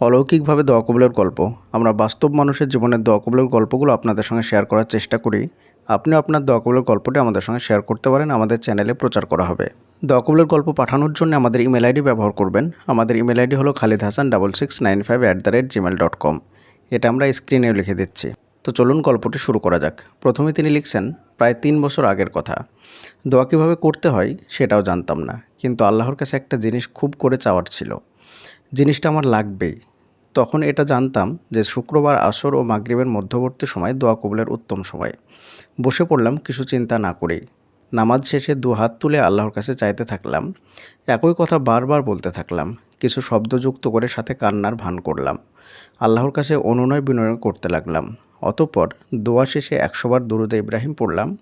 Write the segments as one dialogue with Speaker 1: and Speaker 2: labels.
Speaker 1: অলৌকিকভাবে দোয়া কবুলের গল্প। আমরা বাস্তব মানুষের জীবনের দোয়া কবুলের গল্পগুলো আপনাদের সঙ্গে শেয়ার করার চেষ্টা করি। আপনিও আপনার দোয়া কবুলের গল্পটি আমাদের সঙ্গে শেয়ার করতে পারেন, আমাদের চ্যানেলে প্রচার করা হবে। দোয়া কবুলের গল্প পাঠানোর জন্য আমাদের ইমেল আইডি ব্যবহার করবেন। আমাদের ইমেল আইডি হলো Khalid Hasan double six nine five at the rate Gmail dot com এটা আমরা স্ক্রিনেও লিখে দিচ্ছি। তো চলুন গল্পটি শুরু করা যাক। প্রথমে তিনি লিখছেন, প্রায় তিন বছর আগের কথা। দোয়া কীভাবে করতে হয় সেটাও জানতাম না, কিন্তু আল্লাহর কাছে একটা জিনিস খুব করে চাওয়ার ছিল। জিনিসটা আমার লাগবেই। তখন এটা জানতাম যে শুক্রবার আসর ও মাগরিবের মধ্যবর্তী সময় দোয়া কবুলের উত্তম সময়। বসে পড়লাম, কিছু চিন্তা না করেই। নামাজ শেষে দু হাত তুলে আল্লাহর কাছে চাইতে থাকলাম। একই কথা বারবার বলতে থাকলাম। কিছু শব্দযুক্ত করে সাথে কান্নার ভান করলাম। আল্লাহর কাছে অনুনয় বিনয় করতে লাগলাম। অতঃপর দোয়া শেষে একশোবার দুরুদে ইব্রাহিম পড়লাম।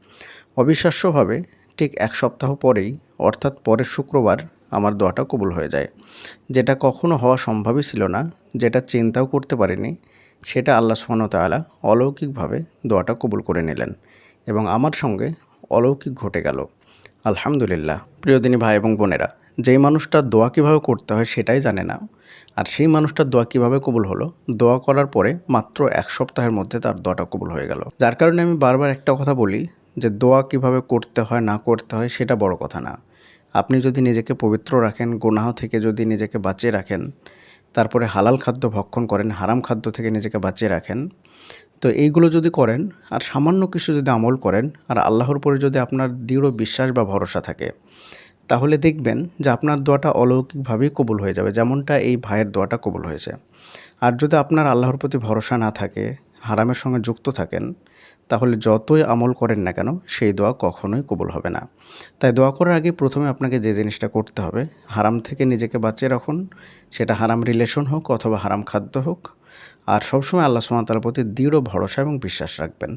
Speaker 1: অবিশ্বাস্যভাবে ঠিক এক সপ্তাহ পরেই, অর্থাৎ পরের শুক্রবার আমার দোয়াটা কবুল হয়ে যায়। যেটা কখনো হওয়া সম্ভবই ছিল না, যেটা চিন্তাও করতে পারিনি, সেটা আল্লাহ সুবহানাহু অলৌকিকভাবে দোয়াটা কবুল করে নিলেন এবং আমার সঙ্গে অলৌকিক ঘটে গেল। আলহামদুলিল্লাহ। প্রিয়দিনী ভাই এবং বোনেরা, যেই মানুষটা দোয়া কীভাবে করতে হয় সেটাই জানে না। আর সেই মানুষটার দোয়া কীভাবে কবুল হলো, দোয়া করার পরে মাত্র এক সপ্তাহের মধ্যে তার দোয়াটা কবুল হয়ে গেল। যার কারণে আমি বারবার একটা কথা বলি, যে দোয়া কীভাবে করতে হয়, না করতে হয়, সেটা বড় কথা না। আপনি যদি নিজেকে পবিত্র রাখেন, গুনাহ থেকে যদি নিজেকে বাঁচিয়ে রাখেন, তারপরে হালাল খাদ্য ভক্ষণ করেন, হারাম খাদ্য থেকে নিজেকে বাঁচিয়ে রাখেন, তো এইগুলো যদি করেন আর সামান্য কিছু যদি আমল করেন আর আল্লাহর উপরে যদি আপনার দৃঢ় বিশ্বাস বা ভরসা থাকে, তাহলে দেখবেন যে আপনার দোয়াটা অলৌকিকভাবেই কবুল হয়ে যাবে, যেমনটা এই ভাইয়ের দোয়াটা কবুল হয়েছে। আর যদি আপনার আল্লাহর প্রতি ভরসা না থাকে হারামের সঙ্গে যুক্ত থাকেন, তাহলে যতই আমল করেন না কেন, সেই দোয়া কখনোই কবুল হবে না। তাই দোয়া করার আগে প্রথমে আপনাকে যে জিনিসটা করতে হবে, হারাম থেকে নিজেকে বাঁচিয়ে রাখুন। সেটা হারাম রিলেশন হোক অথবা হারাম খাদ্য হোক। আর সবসময় আল্লাহ তাআলার প্রতি দৃঢ় ভরসা এবং বিশ্বাস রাখবেন।